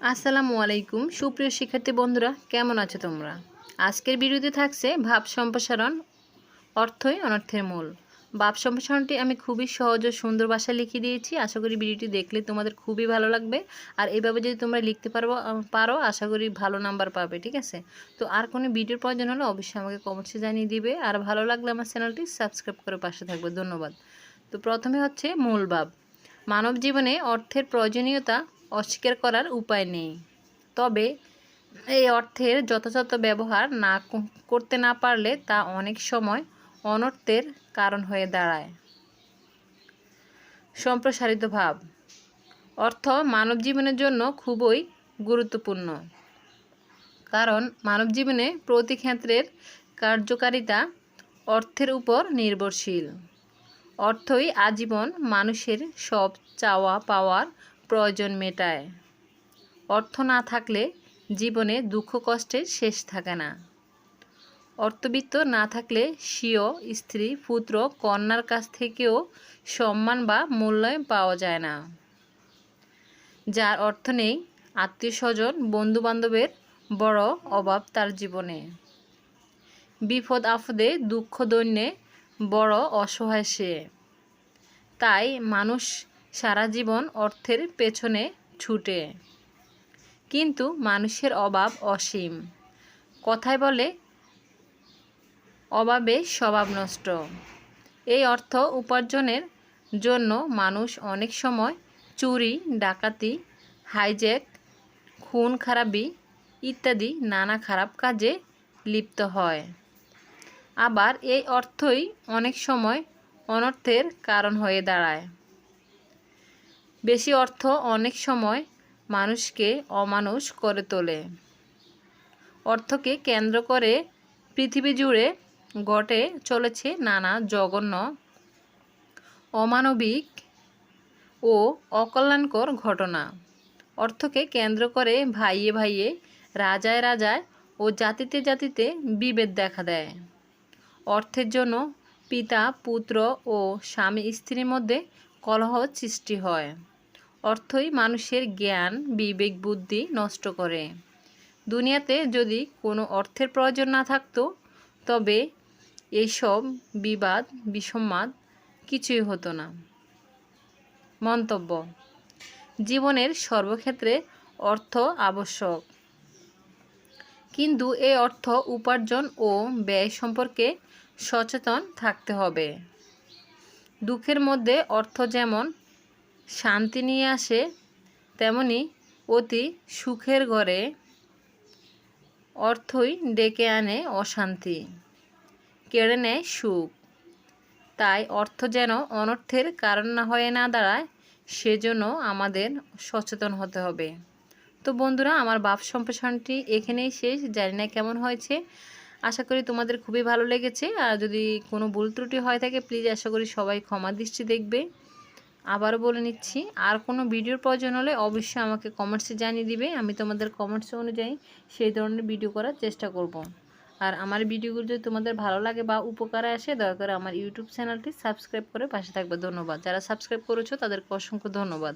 আসসালামু আলাইকুম। সুপ্রিয় শিক্ষার্থী বন্ধুরা, কেমন আছো তোমরা? আজকের ভিডিওতে থাকছে ভাব সম্প্রসারণ অর্থই অনর্থের মূল। ভাব সম্প্রসারণটি আমি খুবই সহজ ও সুন্দর ভাষায় লিখে দিয়েছি। আশা করি ভিডিওটি দেখলে তোমাদের খুবই ভালো লাগবে। আর এইভাবে যদি তোমরা লিখতে পারব পারো, আশা করি ভালো নাম্বার পাবে, ঠিক আছে? তো আর কোনো ভিডিওর প্রয়োজন হলে অবশ্যই আমাকে কমেন্টসে জানিয়ে দিবে। আর ভালো লাগলে আমার চ্যানেলটি সাবস্ক্রাইব করে পাশে থাকবে। ধন্যবাদ। তো প্রথমে হচ্ছে মূল ভাব। মানব জীবনে অর্থের প্রয়োজনীয়তা অস্বীকার করার উপায় নেই। তবে এই অর্থের যথাযথ ব্যবহার না করতে না পারলে তা অনেক সময় অনর্থের কারণ হয়ে দাঁড়ায়। সম্প্রসারিত ভাব। অর্থ মানব জীবনের জন্য খুবই গুরুত্বপূর্ণ। কারণ মানব জীবনে প্রতি ক্ষেত্রের কার্যকারিতা অর্থের উপর নির্ভরশীল। অর্থই আজীবন মানুষের সব চাওয়া পাওয়ার প্রয়োজন মেটায়। অর্থ না থাকলে জীবনে দুঃখ কষ্টের শেষ থাকে না। অর্থবিত্ত না থাকলে স্বীয়, স্ত্রী, পুত্র, কন্যার কাছ থেকেও সম্মান বা মূল্যায়ন পাওয়া যায় না। যার অর্থ নেই আত্মীয় স্বজন বন্ধু বান্ধবের বড় অভাব তার জীবনে। বিপদ আপদে দুঃখ দৈন্যে বড় অসহায় সে। তাই মানুষ সারা জীবন অর্থের পেছনে ছুটে। কিন্তু মানুষের অভাব অসীম। কথায় বলে, অভাবে স্বভাব নষ্ট। এই অর্থ উপার্জনের জন্য মানুষ অনেক সময় চুরি, ডাকাতি, হাইজ্যাক, খুন খারাপি ইত্যাদি নানা খারাপ কাজে লিপ্ত হয়। আবার এই অর্থই অনেক সময় অনর্থের কারণ হয়ে দাঁড়ায়। বেশি অর্থ অনেক সময় মানুষকে অমানুষ করে তোলে। অর্থকে কেন্দ্র করে পৃথিবী জুড়ে ঘটে চলেছে নানা জঘন্য, অমানবিক ও অকল্যাণকর ঘটনা। অর্থকে কেন্দ্র করে ভাইয়ে ভাইয়ে, রাজায় রাজায় ও জাতিতে জাতিতে বিভেদ দেখা দেয়। অর্থের জন্য পিতা, পুত্র ও স্বামী স্ত্রীর মধ্যে কলহ সৃষ্টি হয়। অর্থই মানুষের জ্ঞান, বিবেক, বুদ্ধি নষ্ট করে। দুনিয়াতে যদি কোনো অর্থের প্রয়োজন না থাকতো, তবে এইসব বিবাদ বিসম্বাদ কিছুই হতো না। মন্তব্য, জীবনের সর্বক্ষেত্রে অর্থ আবশ্যক। কিন্তু এই অর্থ উপার্জন ও ব্যয় সম্পর্কে সচেতন থাকতে হবে। দুঃখের মধ্যে অর্থ যেমন শান্তি নিয়ে আসে, তেমনি অতি সুখের ঘরে অর্থই ডেকে আনে অশান্তি, কেড়ে নেয় সুখ। তাই অর্থ যেন অনর্থের কারণ না হয়ে না দাঁড়ায়, সেজন্য আমাদের সচেতন হতে হবে। তো বন্ধুরা, আমার বাপ সম্প্রসারণটি এখানেই শেষ। জানি না কেমন হয়েছে। আশা করি তোমাদের খুবই ভালো লেগেছে। আর যদি কোনো ভুল ত্রুটি হয় থাকে প্লিজ আশা করি সবাই ক্ষমা দৃষ্টি দেখবে। আবারও বলে নিচ্ছি, আর কোনো ভিডিওর প্রয়োজন হলে অবশ্যই আমাকে কমেন্টসে জানিয়ে দিবে। আমি তোমাদের কমেন্টস অনুযায়ী সেই ধরনের ভিডিও করার চেষ্টা করব। আর আমার ভিডিওগুলো যদি তোমাদের ভালো লাগে বা উপকারে আসে, দয়া করে আমার ইউটিউব চ্যানেলটি সাবস্ক্রাইব করে পাশে থাকবে। ধন্যবাদ। যারা সাবস্ক্রাইব করেছ, তাদেরকে অসংখ্য ধন্যবাদ।